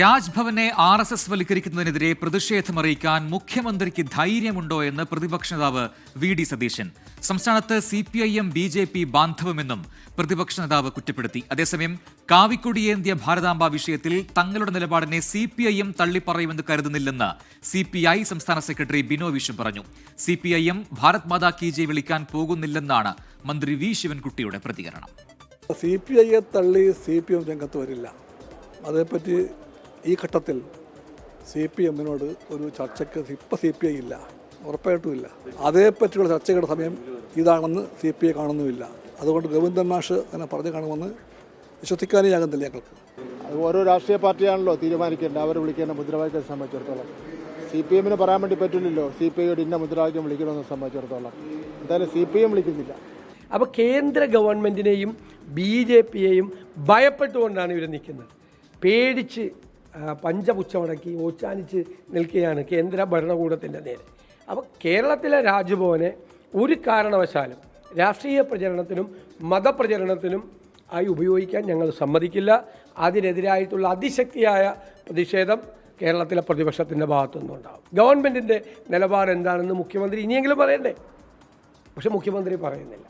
രാജ്ഭവനെ R S S വൽക്കരിക്കുന്നതിനെതിരെ പ്രതിഷേധമറിയിക്കാൻ മുഖ്യമന്ത്രിക്ക് ധൈര്യമുണ്ടോ എന്ന് പ്രതിപക്ഷ നേതാവ് വി ഡി സതീശൻ. സംസ്ഥാനത്ത് C P I M B J P ബാന്ധവമെന്നും പ്രതിപക്ഷ നേതാവ് കുറ്റപ്പെടുത്തി. അതേസമയം കാവിക്കൊടിയേന്ത്യ ഭാരതാംബ വിഷയത്തിൽ തങ്ങളുടെ നിലപാടിനെ സി പി ഐ എം തള്ളിപ്പറയുമെന്ന് കരുതുന്നില്ലെന്ന് സി പി ഐ സംസ്ഥാന സെക്രട്ടറി ബിനോ വിശ്വം പറഞ്ഞു. C P I M Bharat Mata കി ജെ വിളിക്കാൻ പോകുന്നില്ലെന്നാണ് മന്ത്രി വി ശിവൻകുട്ടിയുടെ പ്രതികരണം. സി പി തള്ളി സി പി എം രംഗത്ത് വരില്ല. അതേപ്പറ്റി ഈ ഘട്ടത്തിൽ സി പി എമ്മിനോട് ഒരു ചർച്ചയ്ക്ക് ഇപ്പം സി പി ഐ ഇല്ല. ഉറപ്പായിട്ടും ഇല്ല അതേപ്പറ്റിയുള്ള ചർച്ചകളുടെ സമയം ഇതാണെന്ന് സി പി ഐ കാണുന്നുമില്ല. അതുകൊണ്ട് ഗോവിന്ദൻ മാഷ് തന്നെ പറഞ്ഞു കാണുമെന്ന് വിശ്വസിക്കാനേ ആകുന്നില്ല ഞങ്ങൾക്ക്. അത് ഓരോ രാഷ്ട്രീയ പാർട്ടിയാണല്ലോ തീരുമാനിക്കേണ്ട അവർ വിളിക്കേണ്ട മുദ്രാവാക്യം സംബന്ധിച്ചിടത്തോളം. സി പി എമ്മിന് പറയാൻ വേണ്ടി പറ്റില്ലല്ലോ. സി പി ഐയുടെ ഇന്ന മുദ്രാവാക്യം വിളിക്കണമെന്ന് സംബന്ധിച്ചിടത്തോളം. എന്തായാലും സി പി എം വിളിക്കുന്നില്ല. അപ്പോൾ കേന്ദ്ര ഗവൺമെന്റിനെയും ബി ജെ പിയെയും ഭയപ്പെട്ടുകൊണ്ടാണ് ഇവർ നിൽക്കുന്നത്. പേടിച്ച് പഞ്ചപുച്ചമടക്കി ഓച്ചാനിച്ച് നിൽക്കുകയാണ് കേന്ദ്ര ഭരണകൂടത്തിന്റെ നേരെ. അപ്പോൾ കേരളത്തിലെ രാജ്ഭവനെ ഒരു കാരണവശാലും രാഷ്ട്രീയ പ്രചരണത്തിനും മതപ്രചരണത്തിനും ആയി ഉപയോഗിക്കാൻ ഞങ്ങൾ സമ്മതിക്കില്ല. അതിനെതിരായിട്ടുള്ള അതിശക്തിയായ പ്രതിഷേധം കേരളത്തിലെ പ്രതിപക്ഷത്തിന്റെ ഭാഗത്തുനിന്നുണ്ടാകും. ഗവൺമെന്റിന്റെ നിലപാട് എന്താണെന്ന് മുഖ്യമന്ത്രി ഇനിയെങ്കിലും പറയണ്ടേ? പക്ഷെ മുഖ്യമന്ത്രി പറയുന്നില്ല.